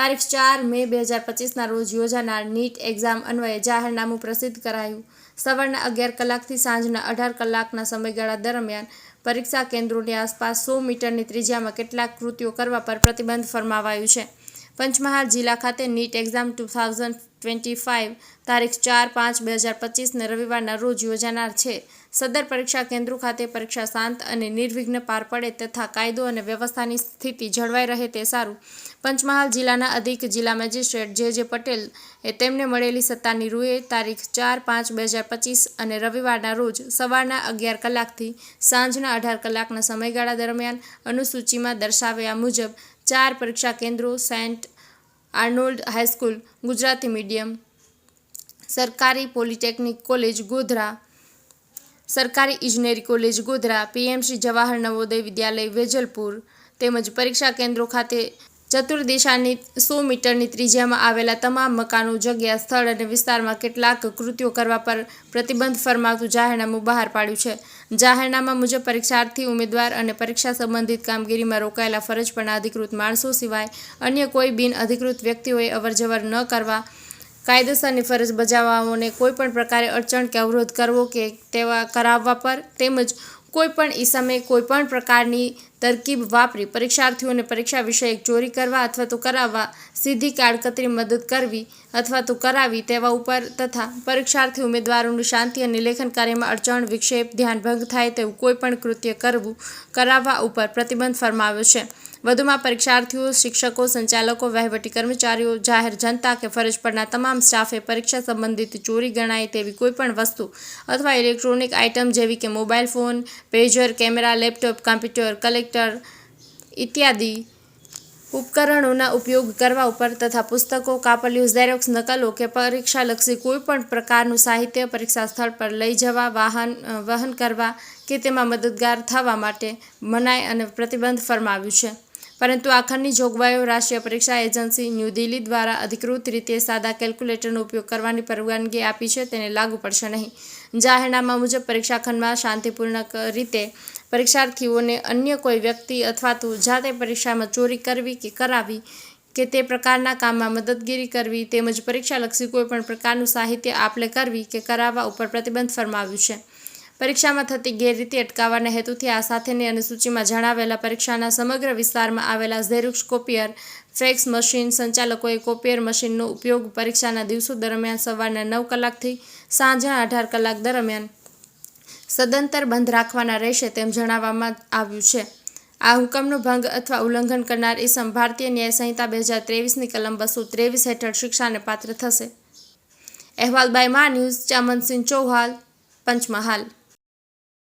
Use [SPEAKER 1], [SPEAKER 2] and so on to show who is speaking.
[SPEAKER 1] તારીખ ચાર મે બે હજાર પચીસના રોજ યોજાનાર નીટ એક્ઝામ અન્વયે જાહેરનામું પ્રસિદ્ધ કરાયું. સવારના અગિયાર કલાકથી સાંજના અઢાર કલાકના સમયગાળા દરમિયાન પરીક્ષા કેન્દ્રોની આસપાસ સો મીટરની ત્રિજ્યામાં કેટલાક કૃત્યો કરવા પર પ્રતિબંધ ફરમાવાયું છે. પંચમહાલ જિલ્લા ખાતે NEET exam two thousand twenty five તારીખ ચાર પાંચ બે હજાર પચીસને રવિવારના રોજ યોજાનાર છે. સદર પરીક્ષા કેન્દ્રો ખાતે પરીક્ષા શાંત અને નિર્વિઘ્ન પાર પડે તથા કાયદો અને વ્યવસ્થાની સ્થિતિ જળવાઈ રહે તે સારું. પંચમહાલ જિલ્લાના અધિક જિલ્લા મેજિસ્ટ્રેટ જે. જે. પટેલ એ તેમને મળેલી સત્તાની રૂએ તારીખ ચાર પાંચ બે હજાર પચીસ અને રવિવારના રોજ સવારના અગિયાર કલાકથી સાંજના અઢાર કલાકના સમયગાળા દરમિયાન અનુસૂચિમાં દર્શાવ્યા મુજબ ચાર પરીક્ષા કેન્દ્રો saint Arnold high school, Gujarati medium, સરકારી પોલિટેકનિક કોલેજ ગોધરા સરકારી ઇજનેરી કોલેજ ગોધરા પીએમસી જવાહર નવોદય વિદ્યાલય વેજલપુર તેમજ પરીક્ષા કેન્દ્રો ખાતે ચતુર્દિશાની સો મીટરની ત્રિજ્યામાં આવેલા તમામ મકાનો, જગ્યા, સ્થળ અને વિસ્તારમાં કેટલાક કૃત્યો કરવા પર પ્રતિબંધ ફરમાવતું જાહેરનામું બહાર પાડ્યું છે. જાહેરનામા મુજબ પરીક્ષાર્થી, ઉમેદવાર અને પરીક્ષા સંબંધિત કામગીરીમાં રોકાયેલા ફરજ પરના અધિકૃત માણસો સિવાય અન્ય કોઈ બિન અધિકૃત વ્યક્તિઓએ અવરજવર ન કરવા કાયદેસરની ફરજ બજાવવાઓને કોઈપણ પ્રકારે અડચણ કે અવરોધ કરવો કે તેવા કરાવવા પર તેમજ કોઈપણ ઈસમે કોઈપણ પ્રકારની તરકીબ વાપરી પરીક્ષાર્થીઓને પરીક્ષા વિષયક ચોરી કરવા અથવા તો કરાવવા, સીધી કાળકતરી મદદ કરવી અથવા તો કરાવી તેવા ઉપર તથા પરીક્ષાર્થી ઉમેદવારોની શાંતિ અને લેખન કાર્યમાં અડચણ, વિક્ષેપ, ધ્યાનભંગ થાય તેવું કોઈપણ કૃત્ય કરવું, કરાવવા ઉપર પ્રતિબંધ ફરમાવ્યો છે. વધુમાં પરીક્ષાર્થીઓ, શિક્ષકો, સંચાલકો, વહીવટી કર્મચારીઓ, જાહેર જનતા કે ફરજ પરના તમામ સ્ટાફે પરીક્ષા સંબંધિત ચોરી ગણાય તેવી કોઈપણ વસ્તુ અથવા ઇલેક્ટ્રોનિક આઇટમ જેવી કે mobile phone pager camera, laptop, computer, collector ઇત્યાદિ ઉપકરણોના ઉપયોગ કરવા ઉપર તથા પુસ્તકો કાપલીઓ ઝેરોક્સ, નકલો કે પરીક્ષાલક્ષી કોઈપણ પ્રકારનું સાહિત્ય પરીક્ષા સ્થળ પર લઈ જવા, વાહન વહન કરવા કે તેમાં મદદગાર થવા માટે મનાઈ અને પ્રતિબંધ ફરમાવ્યું છે. પરંતુ આખરની જોગવાઈઓ રાષ્ટ્રીય પરીક્ષા એજન્સી ન્યૂ દિલ્હી દ્વારા અધિકૃત રીતે સાદા કેલ્ક્યુલેટરનો ઉપયોગ કરવાની પરવાનગી આપી છે, તેને લાગુ પડશે નહીં. જાહેરનામા મુજબ પરીક્ષા ખંડમાં શાંતિપૂર્ણ રીતે પરીક્ષાર્થીઓને અન્ય કોઈ વ્યક્તિ અથવા તો જાતે પરીક્ષામાં ચોરી કરવી કે કરાવી કે તે પ્રકારના કામમાં મદદગીરી કરવી તેમજ પરીક્ષાલક્ષી કોઈપણ પ્રકારનું સાહિત્ય આપલે કરવી કે કરાવવા ઉપર પ્રતિબંધ ફરમાવ્યું છે. પરીક્ષામાં થતી ગેરરીતિ અટકાવવાના હેતુથી આ સાથેની અનુસૂચિમાં જણાવેલા પરીક્ષાના સમગ્ર વિસ્તારમાં આવેલા ઝેરુક્ષ કોપિયર ફેક્સ મશીન સંચાલકોએ કોપિયર મશીનનો ઉપયોગ પરીક્ષાના દિવસો દરમિયાન સવારના નવ કલાકથી સાંજના અઢાર કલાક દરમિયાન સદંતર બંધ રાખવાના રહેશે તેમ જણાવવામાં આવ્યું છે. આ હુકમનો ભંગ અથવા ઉલ્લંઘન કરનાર ઇસમ ભારતીય ન્યાય સંહિતા બે હજાર ત્રેવીસની કલમ બસો ત્રેવીસ હેઠળ શિક્ષાને પાત્ર થશે. અહેવાલ બાય મા ન્યૂઝ ચામનસિંહ ચૌહાલ પંચમહાલ.